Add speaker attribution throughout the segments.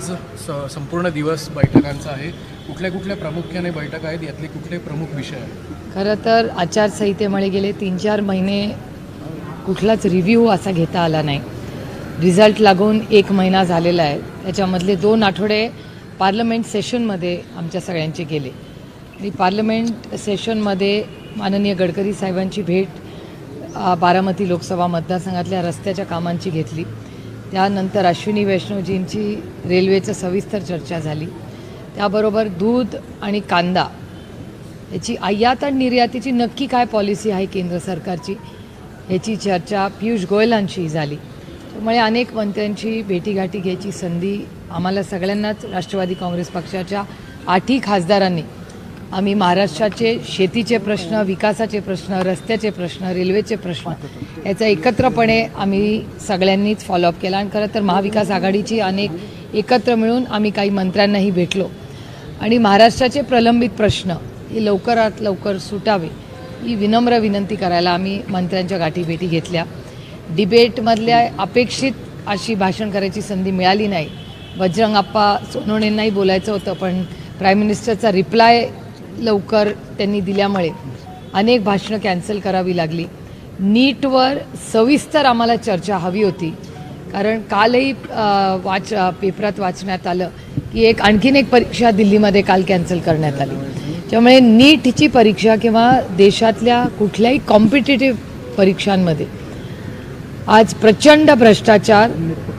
Speaker 1: आज स संपूर्ण दिवस बैठकांचा आहे. कुठल्या कुठल्या प्रामुख्याने बैठक आहेत? यातले कुठले प्रमुख विषय आहेत?
Speaker 2: खरं तर आचारसंहितेमुळे गेले तीन चार महिने कुठलाच रिव्ह्यू असा घेता आला नाही. रिझल्ट लागून एक महिना झालेला आहे. त्याच्यामधले दोन आठवडे पार्लमेंट सेशनमध्ये आमच्या सगळ्यांचे गेले. आणि पार्लमेंट सेशनमध्ये माननीय गडकरी साहेबांची भेट बारामती लोकसभा मतदारसंघातल्या रस्त्याच्या कामांची घेतली. त्यानंतर अश्विनी वैष्णवजींची रेल्वेचं सविस्तर चर्चा झाली. त्याबरोबर दूध आणि कांदा याची आयात आणि निर्यातीची नक्की काय पॉलिसी आहे केंद्र सरकारची याची चर्चा पियुष गोयलांशी झाली. त्यामुळे अनेक मंत्र्यांची भेटीगाठी घ्यायची संधी आम्हाला सगळ्यांनाच राष्ट्रवादी काँग्रेस पक्षाच्या आठही खासदारांनी आम्ही महाराष्ट्राचे शेतीचे प्रश्न विकासाचे प्रश्न रस्त्याचे प्रश्न रेल्वेचे प्रश्न याचा एकत्रपणे आम्ही सगळ्यांनीच फॉलोअप केला. आणि खरं तर महाविकास आघाडीची अनेक एकत्र मिळून आम्ही काही मंत्र्यांनाही भेटलो. आणि महाराष्ट्राचे प्रलंबित प्रश्न हे लवकरात लवकर सुटावे ही विनम्र विनंती करायला आम्ही मंत्र्यांच्या गाठीभेटी घेतल्या. डिबेटमधल्या अपेक्षित अशी भाषण करायची संधी मिळाली नाही. बजरंग आप्पा सोनवणेंनाही बोलायचं होतं पण प्राईम मिनिस्टरचा रिप्लाय लवकर त्यांनी दिल्यामुळे अनेक भाषणं कॅन्सल करावी लागली. नीटवर सविस्तर आम्हाला चर्चा हवी होती. कारण कालही वाच पेपरात वाचण्यात आलं की एक आणखीन एक परीक्षा दिल्लीमध्ये काल कॅन्सल करण्यात आली. त्यामुळे नीटची परीक्षा किंवा देशातल्या कुठल्याही कॉम्पिटेटिव्ह परीक्षांमध्ये आज प्रचंड भ्रष्टाचार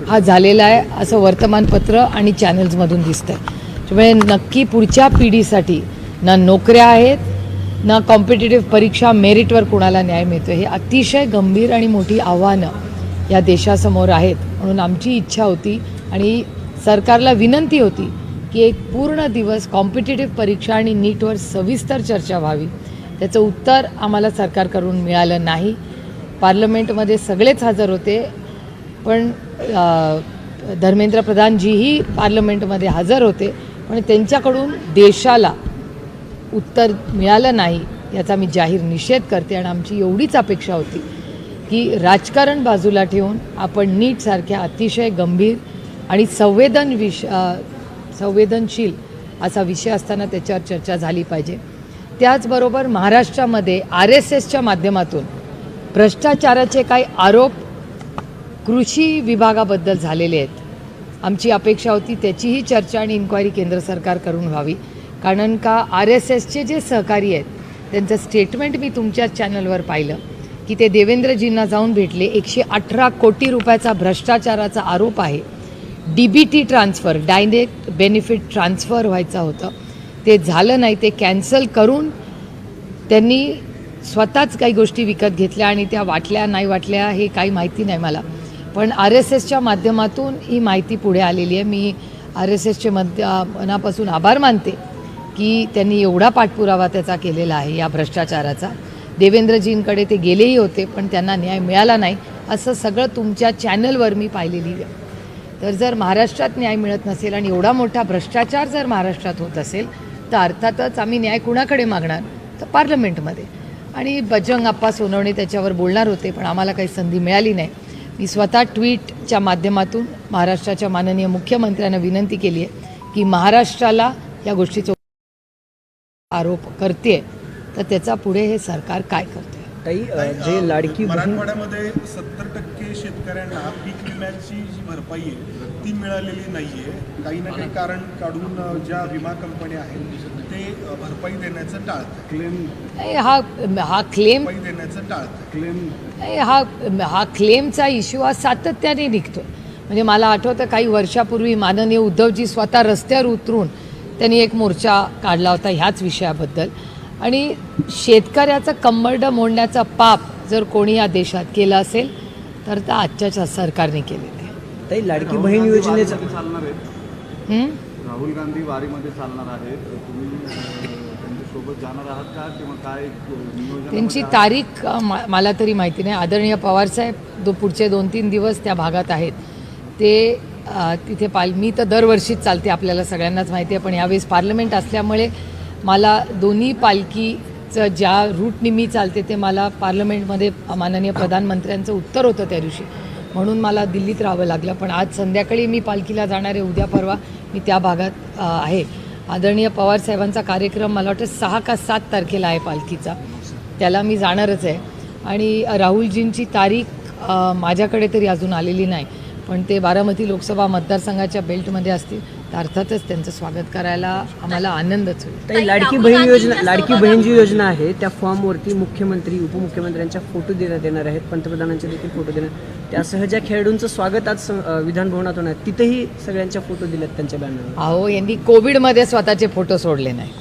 Speaker 2: हा झालेला आहे असं वर्तमानपत्र आणि चॅनल्समधून दिसतंय. त्यामुळे नक्की पुढच्या पिढीसाठी ना नोकऱ्या आहेत ना कॉम्पिटेटिव्ह परीक्षा मेरिटवर कुणाला न्याय मिळतो हे अतिशय गंभीर आणि मोठी आव्हानं या देशासमोर आहेत म्हणून आमची इच्छा होती आणि सरकारला विनंती होती की एक पूर्ण दिवस कॉम्पिटेटिव्ह परीक्षा आणि नीटवर सविस्तर चर्चा व्हावी. त्याचं उत्तर आम्हाला सरकारकडून मिळालं नाही. पार्लमेंटमध्ये सगळेच हजर होते पण धर्मेंद्र प्रधानजीही पार्लमेंटमध्ये हजर होते. पण त्यांच्याकडून देशाला उत्तर मिळालं नाही याचा मी जाहीर निषेध करते आणि आमची एवढीच अपेक्षा होती की राजकारण बाजूला ठेवून आपण नीटसारख्या अतिशय गंभीर आणि संवेदन विष संवेदनशील असा विषय असताना त्याच्यावर चर्चा झाली पाहिजे. त्याचबरोबर महाराष्ट्रामध्ये आर एस एसच्या माध्यमातून भ्रष्टाचाराचे काही आरोप कृषी विभागाबद्दल झालेले आहेत. आमची अपेक्षा होती त्याचीही चर्चा आणि इन्क्वायरी केंद्र सरकार करून व्हावी. कारण का आर एस एसचे जे सहकारी आहेत त्यांचं स्टेटमेंट मी तुमच्या चॅनलवर पाहिलं की ते देवेंद्रजींना जाऊन भेटले. एकशे अठरा कोटी रुपयाचा भ्रष्टाचाराचा आरोप आहे. D B T transfer direct benefit transfer व्हायचं होतं. ते झालं नाही ते कॅन्सल करून त्यांनी स्वतःच काही गोष्टी विकत घेतल्या आणि त्या वाटल्या नाही वाटल्या हे काही माहिती नाही मला. पण आर एस एसच्या माध्यमातून ही माहिती पुढे आलेली आहे. मी आर एस एसचे मध्य मनापासून आभार मानते. की त्यांनी एवढा पाठपुरावा त्याचा केलेला आहे या भ्रष्टाचाराचा. देवेंद्रजींकडे ते गेलेही होते पण त्यांना न्याय मिळाला नाही असं सगळं तुमच्या चॅनलवर मी पाहिलेली आहे. तर जर महाराष्ट्रात न्याय मिळत नसेल आणि एवढा मोठा भ्रष्टाचार जर महाराष्ट्रात होत असेल तर अर्थातच आम्ही न्याय कुणाकडे मागणार? तर पार्लमेंटमध्ये. आणि बजरंग आप्पा सोनवणे त्याच्यावर बोलणार होते पण आम्हाला काही संधी मिळाली नाही. मी स्वतः ट्विटच्या माध्यमातून महाराष्ट्राच्या माननीय मुख्यमंत्र्यांना विनंती केली आहे की महाराष्ट्राला या गोष्टीचं आरोप करते तर त्याचा पुढे हे सरकार काय करते
Speaker 3: ताई अ, जे लाडकी
Speaker 4: मराठवाड्यामध्ये सत्तर टक्के शेतकऱ्यांना पीक विम्याची जी भरपाई आहे ती मिळालेली नाहीये. काही ना काही कारण काढून ज्या विमा कंपन्या आहेत ते भरपाई देण्याचं टाळतात. क्लेम
Speaker 2: नाही, हा हा क्लेम
Speaker 4: भरपाई देण्याचं टाळतात. क्लेम
Speaker 2: नाही, हा हा क्लेमचा इश्यू हा सातत्याने निघतो म्हणजे मला आठवतं काही वर्षापूर्वी माननीय उद्धवजी स्वतः रस्त्यावर उतरून त्यांनी एक मोर्चा काढला होता ह्याच विषयाबद्दल. आणि शेतकऱ्याचं कंबरडं मोडण्याचा पाप जर कोणी या देशात केलं असेल तर त्या आजच्या सरकारने केलेलं आहे.
Speaker 3: ताई लाडकी बहीण योजनेचा
Speaker 5: चालणार आहेत.
Speaker 2: हं?
Speaker 5: राहुल गांधी वारीमध्ये चालणार आहेत. तुम्ही अं, त्यांच्यासोबत जाणार आहात का? किंवा काय नियोजन
Speaker 2: त्यांची तारीख मला तरी माहिती नाही. आदरणीय पवारसाहेब दो पुढचे दोन तीन दिवस त्या भागात आहेत. ते तिथे पाल मी तर दरवर्षीच चालते आपल्याला सगळ्यांनाच माहिती आहे पण यावेळेस पार्लमेंट असल्यामुळे मला दोन्ही पालखीचं ज्या रूटनी मी चालते ते मला पार्लमेंटमध्ये माननीय प्रधानमंत्र्यांचं उत्तर होतं त्या दिवशी. म्हणून मला दिल्लीत राहावं लागलं पण आज संध्याकाळी मी पालखीला जाणार आहे उद्या परवा मी त्या भागात आहे. आदरणीय पवारसाहेबांचा कार्यक्रम मला वाटतं सहा का सात तारखेला आहे पालखीचा. त्याला मी जाणारच आहे. आणि राहुलजींची तारीख माझ्याकडे तरी अजून आलेली नाही. पण ते बारामती लोकसभा मतदारसंघाच्या बेल्टमध्ये असतील तर अर्थातच त्यांचं स्वागत करायला आम्हाला आनंदच होईल.
Speaker 3: ताई लाडकी बहीण योजना लाडकी बहीण जी योजना आहे. त्या फॉर्मवरती मुख्यमंत्री उपमुख्यमंत्र्यांच्या फोटो देण्यात येणार आहेत. पंतप्रधानांचे देखील फोटो देण्यात त्यासह ज्या खेळाडूंचं स्वागत आज विधानभवनात होणार. आहे, तिथेही सगळ्यांच्या फोटो दिलेत त्यांच्या बॅनरवर.
Speaker 2: अहो यांनी कोविडमध्ये स्वतःचे फोटो सोडले नाही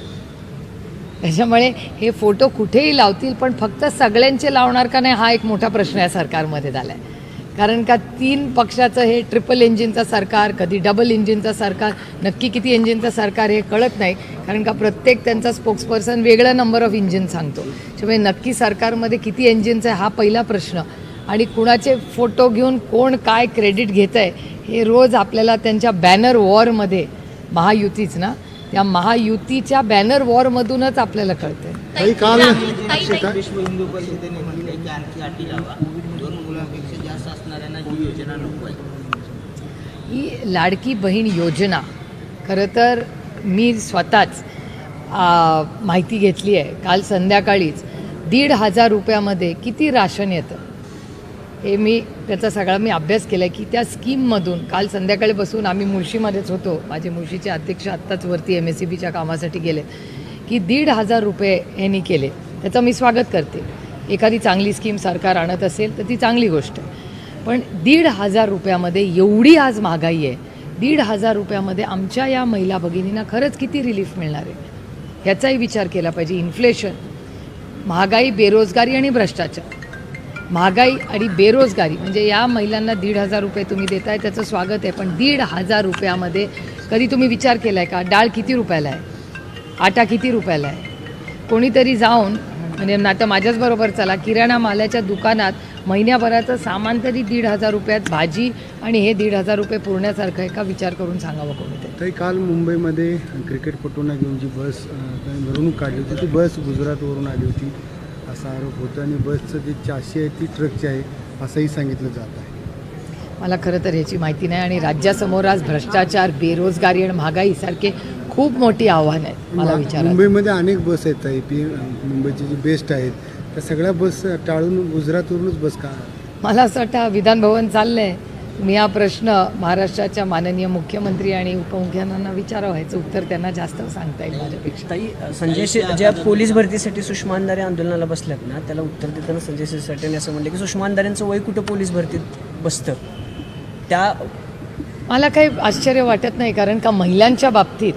Speaker 2: त्याच्यामुळे हे फोटो कुठेही लावतील पण फक्त सगळ्यांचे लावणार का नाही हा एक मोठा प्रश्न या सरकारमध्ये झाला आहे कारण का तीन पक्षाचं हे ट्रिपल इंजिनचं सरकार कधी डबल इंजिनचं सरकार नक्की किती इंजिनचं सरकार हे कळत नाही. कारण का प्रत्येक त्यांचा स्पोक्सपर्सन वेगळा नंबर ऑफ इंजिन सांगतो. त्यामुळे नक्की सरकारमध्ये किती इंजिनचं आहे हा पहिला प्रश्न. आणि कुणाचे फोटो घेऊन कोण काय क्रेडिट घेत आहे हे रोज आपल्याला त्यांच्या बॅनर वॉरमध्ये महायुतीच ना त्या महायुतीच्या बॅनर वॉरमधूनच आपल्याला कळतंय
Speaker 6: ताई काल
Speaker 7: विश्व हिंदू परिषदेने म्हटले की आणखी अटी लावा दोन मुलांपेक्षा जास्त असणाऱ्यांना ही योजना नको आहे
Speaker 2: ही लाडकी बहीण योजना खरं तर मी स्वतःच माहिती घेतली आहे. काल संध्याकाळीच दीड हजार रुपयामध्ये किती राशन येतं? हे मी त्याचा सगळा मी अभ्यास केला आहे की त्या स्कीममधून काल संध्याकाळी बसून आम्ही मुळशीमध्येच होतो. माझे मुळशीचे अध्यक्ष आत्ताच वरती एम एस सी बीच्या कामासाठी गेले. की दीड हजार रुपये यांनी केले. त्याचं मी स्वागत करते. एखादी चांगली स्कीम सरकार आणत असेल तर ती चांगली गोष्ट आहे. पण दीड हजार रुपयामध्ये एवढी आज महागाई आहे. दीड हजार रुपयामध्ये आमच्या या महिला भगिनींना खरंच किती रिलीफ मिळणार आहे? ह्याचाही विचार केला पाहिजे. इन्फ्लेशन महागाई बेरोजगारी आणि भ्रष्टाचार. महागाई आणि बेरोजगारी म्हणजे या महिलांना दीड हजार रुपये तुम्ही देताय त्याचं स्वागत आहे. पण दीड हजार रुपयामध्ये कधी तुम्ही विचार केला आहे का? डाळ किती रुपयाला आहे? आटा किती रुपयाला आहे? कोणीतरी जाऊन म्हणजे आता माझ्याच बरोबर चला किराणा मालाच्या दुकानात महिन्याभराचं सामान तरी दीड हजार रुपयात भाजी आणि हे दीड हजार रुपये पुरण्यासारखं आहे का विचार करून सांगावं कोणीतरी
Speaker 6: ताई काल मुंबईमध्ये क्रिकेटपटूंना घेऊन जी बस मिरवणूक काढली होती ती बस गुजरातवरून आली होती असा आरोप होता. आणि बसचं जे चाशी आहे ती ट्रकची आहे असंही सांगितलं जात आहे.
Speaker 2: मला खरं तर ह्याची माहिती नाही आणि राज्यासमोर आज भ्रष्टाचार बेरोजगारी आणि महागाईसारखे खूप मोठी आव्हानं आहेत मला विचारायचं
Speaker 6: मुंबईमध्ये अनेक बस आहेत पी मुंबईची जी बेस्ट आहेत त्या सगळ्या बस टाळून गुजरातवरूनच बस का?
Speaker 2: मला असं वाटतं विधानभवन चाललं आहे मी हा प्रश्न महाराष्ट्राच्या माननीय मुख्यमंत्री आणि उपमुख्यमंत्र्यांना विचारावं ह्याचं उत्तर त्यांना जास्त सांगता येईल माझ्यापेक्षा.
Speaker 3: ताई संजय शिर ज्या पोलीस भरतीसाठी सुषमा अंधारे आंदोलनाला बसल्यात ना त्याला उत्तर देताना संजय शिरसाटेने असं म्हणलं की सुषमा अंधारेंचं वय कुठं पोलीस भरतीत बसतं? त्या
Speaker 2: मला काही आश्चर्य वाटत नाही कारण का महिलांच्या बाबतीत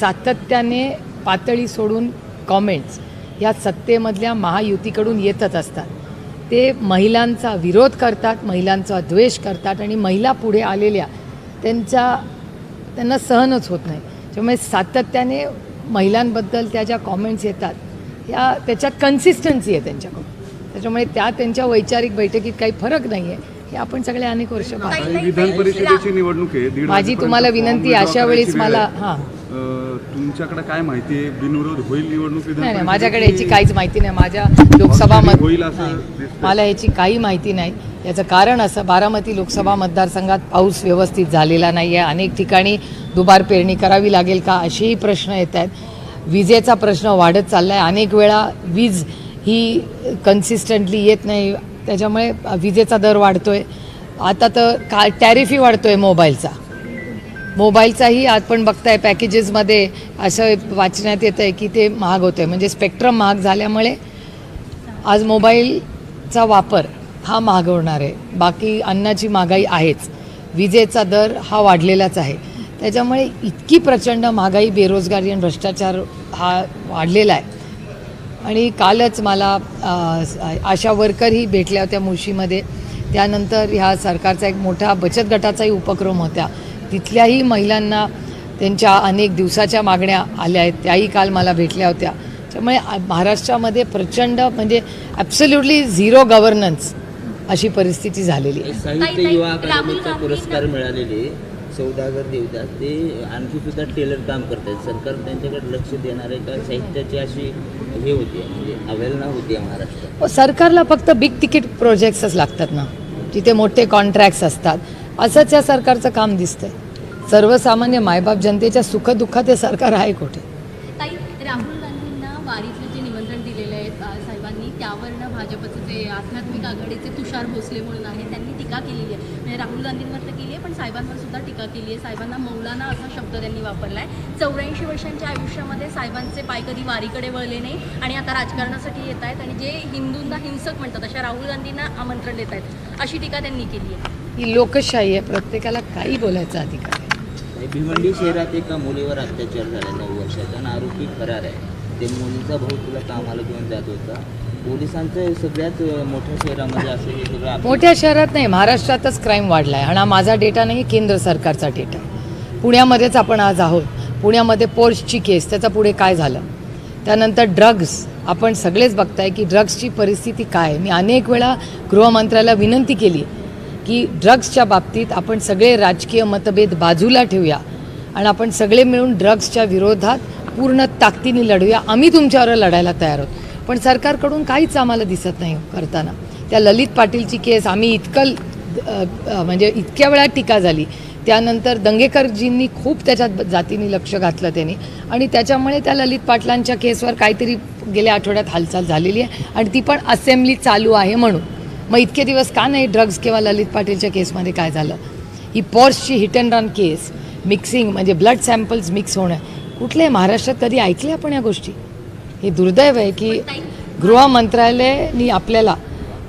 Speaker 2: सातत्याने पातळी सोडून कॉमेंट्स या सत्तेमधल्या महायुतीकडून येतच असतात. ते महिलांचा विरोध करतात महिलांचा द्वेष करतात आणि महिला पुढे आलेल्या त्यांच्या त्यांना सहनच होत नाही. त्यामुळे सातत्याने महिलांबद्दल त्या ज्या कॉमेंट्स येतात या त्याच्यात कन्सिस्टन्सी आहे त्यांच्याकडून. त्याच्यामुळे त्या त्यांच्या वैचारिक बैठकीत काही फरक नाही आहे हे आपण सगळे अनेक वर्ष
Speaker 5: विधान परिषदेची निवडणूक आहे. दीड
Speaker 2: माझी तुम्हाला विनंती अशा वेळेस
Speaker 5: करायची वेळ
Speaker 2: मला. हां.
Speaker 5: तुमच्याकडे काय माहिती आहे? बिनविरोध होईल निवडणूक
Speaker 2: नाही? माझ्याकडे याची काहीच माहिती नाही. माझ्या लोकसभा मत
Speaker 5: होईल असं.
Speaker 2: मला याची काही माहिती नाही. याचं कारण असं बारामती लोकसभा मतदारसंघात पाऊस व्यवस्थित झालेला नाही आहे अनेक ठिकाणी दुबार पेरणी करावी लागेल का असेही प्रश्न येत आहेत विजेचा प्रश्न वाढत चालला आहे अनेक वेळा वीज ही कन्सिस्टंटली येत नाही. त्याच्यामुळे विजेचा दर वाढतोय. आता तर का टॅरिफही वाढतोय मोबाईलचा. मोबाईलचाही आज पण बघताय पॅकेजेसमध्ये असं वाचण्यात येतं आहे की ते महाग होतं आहे म्हणजे स्पेक्ट्रम महाग झाल्यामुळे आज मोबाईलचा वापर हा महाग होणार आहे. बाकी अन्नाची महागाई आहेच. विजेचा दर हा वाढलेलाच आहे. त्याच्यामुळे इतकी प्रचंड महागाई बेरोजगारी आणि भ्रष्टाचार हा वाढलेला आहे. आणि कालच मला आशा वर्करही भेटल्या होत्या मुळशीमध्ये. त्यानंतर ह्या सरकारचा एक मोठा बचत गटाचाही उपक्रम होता तिथल्याही महिलांना त्यांच्या अनेक दिवसाच्या मागण्या आल्या आहेत. त्याही काल मला भेटल्या होत्या. त्यामुळे महाराष्ट्रामध्ये प्रचंड म्हणजे ॲब्सल्युटली झिरो गव्हर्नन्स अशी परिस्थिती झालेली आहे.
Speaker 7: साहित्य युवा अकादमीचा पुरस्कार मिळालेले सौदागर देवदास ते आणखी सुद्धा टेलर काम करतात सरकार त्यांच्याकडे लक्ष देणार आहे का? साहित्याची अशी हे होती म्हणजे अवेलना होती महाराष्ट्रात.
Speaker 2: हो, सरकारला फक्त बिग तिकीट प्रोजेक्ट्सच लागतात ना. जिथे मोठे कॉन्ट्रॅक्ट्स असतात. असंच या सरकारचं काम दिसतंय. सर्वसामान्य मायबाप जनतेच्या सुखदुःखात हे सरकार आहे कुठे?
Speaker 8: ताई राहुल गांधींना वारीतलं जे निमंत्रण दिलेलं आहे साहेबांनी त्यावरनं भाजपचं जे आध्यात्मिक आघाडीचे तुषार भोसले म्हणून आहे त्यांनी टीका केलेली आहे. म्हणजे राहुल गांधींवर तर केली आहे पण साहेबांवर सुद्धा टीका केली आहे. साहेबांना मौलाना असा शब्द त्यांनी वापरला आहे चौऱ्याऐंशी वर्षांच्या आयुष्यामध्ये साहेबांचे पाय कधी वारीकडे वळले नाही आणि आता राजकारणासाठी येत आहेत आणि जे हिंदूंना हिंसक म्हणतात अशा राहुल गांधींना आमंत्रण देत आहेत अशी टीका त्यांनी केली आहे.
Speaker 2: ही लोकशाही आहे. प्रत्येकाला काही बोलायचा अधिकार आहे.
Speaker 7: भिवंडी शहरात एका मुलीवर अत्याचार झाला नऊ वर्षाचा आणि आरोपी फरार आहे. ते मुलीचा भाऊ तुला कामाला घेऊन जात होता. पोलिसांचं सगळ्यात मोठ्या शहरामध्ये असं हे
Speaker 2: मोठ्या शहरात नाही महाराष्ट्रातच क्राईम वाढला आहे आणि हा माझा डेटा नाही केंद्र सरकारचा डेटा आहे पुण्यामध्येच आपण आज आहोत. पुण्यामध्ये पोर्सची केस त्याचा पुढे काय झालं? त्यानंतर ड्रग्ज आपण सगळेच बघताय की ड्रग्सची परिस्थिती काय मी अनेक वेळा गृहमंत्र्याला विनंती केली की ड्रग्सच्या बाबतीत आपण सगळे राजकीय मतभेद बाजूला ठेवूया आणि आपण सगळे मिळून ड्रग्सच्या विरोधात पूर्ण ताकदीने लढूया. आम्ही तुमच्यावर लढायला तयार आहोत. पण सरकारकडून काहीच आम्हाला दिसत नाही करताना. त्या ललित पाटीलची केस आम्ही इतकं म्हणजे इतक्या वेळा टीका झाली. त्यानंतर दंगेकरजींनी खूप त्याच्यात जातीने लक्ष घातलं त्यांनी. आणि त्याच्यामुळे त्या ललित पाटलांच्या केसवर काहीतरी गेल्या आठवड्यात हालचाल झालेली आहे. आणि ती पण असेंब्ली चालू आहे म्हणून. मग इतके दिवस का नाही ड्रग्ज किंवा ललित पाटीलच्या केसमध्ये काय झालं? ही पॉर्सची hit and run case mixing म्हणजे ब्लड सॅम्पल्स मिक्स होणं. कुठल्याही महाराष्ट्रात कधी ऐकले आपण या गोष्टी? हे दुर्दैव आहे की गृह मंत्रालयाने आपल्याला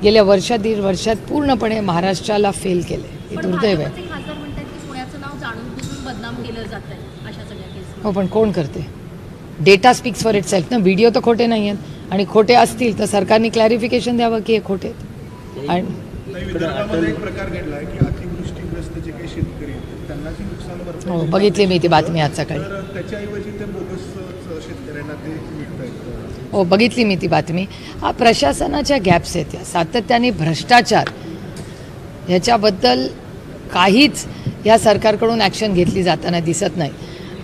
Speaker 2: गेल्या वर्षा दीड वर्षात पूर्णपणे महाराष्ट्राला फेल केले हे दुर्दैव आहे. हो पण कोण करते? Data speaks for itself ना व्हिडिओ तर खोटे नाही आहेत आणि खोटे असतील तर सरकारने क्लॅरिफिकेशन द्यावं की हे खोटे आहेत. हो बघितली मी ती बातमी आज सकाळी. हो बघितली मी ती बातमी. हा प्रशासनाच्या गॅप्स आहेत या. सातत्याने भ्रष्टाचार ह्याच्याबद्दल काहीच या सरकारकडून ॲक्शन घेतली जाताना दिसत नाही.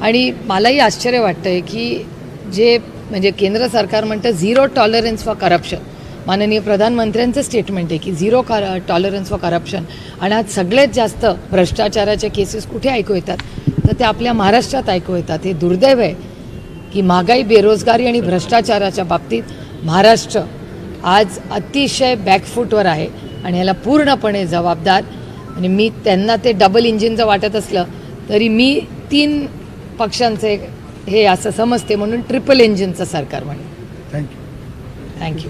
Speaker 2: आणि मलाही आश्चर्य वाटतं आहे की जे म्हणजे केंद्र सरकार म्हणतं झिरो टॉलरन्स फॉर करप्शन माननीय प्रधानमंत्र्यांचं स्टेटमेंट आहे की झिरो कर टॉलरन्स फॉर करप्शन आणि आज सगळ्यात जास्त भ्रष्टाचाराच्या केसेस कुठे ऐकू येतात? तर ते आपल्या महाराष्ट्रात ऐकू येतात. हे दुर्दैव आहे की महागाई बेरोजगारी आणि भ्रष्टाचाराच्या बाबतीत महाराष्ट्र आज अतिशय बॅकफूटवर आहे आणि ह्याला पूर्णपणे जबाबदार. आणि मी त्यांना ते डबल इंजिनचं वाटत असलं तरी मी तीन पक्षांचे हे असं समजते म्हणून ट्रिपल इंजिनचं सरकार म्हणेन.
Speaker 6: Thank you
Speaker 2: thank you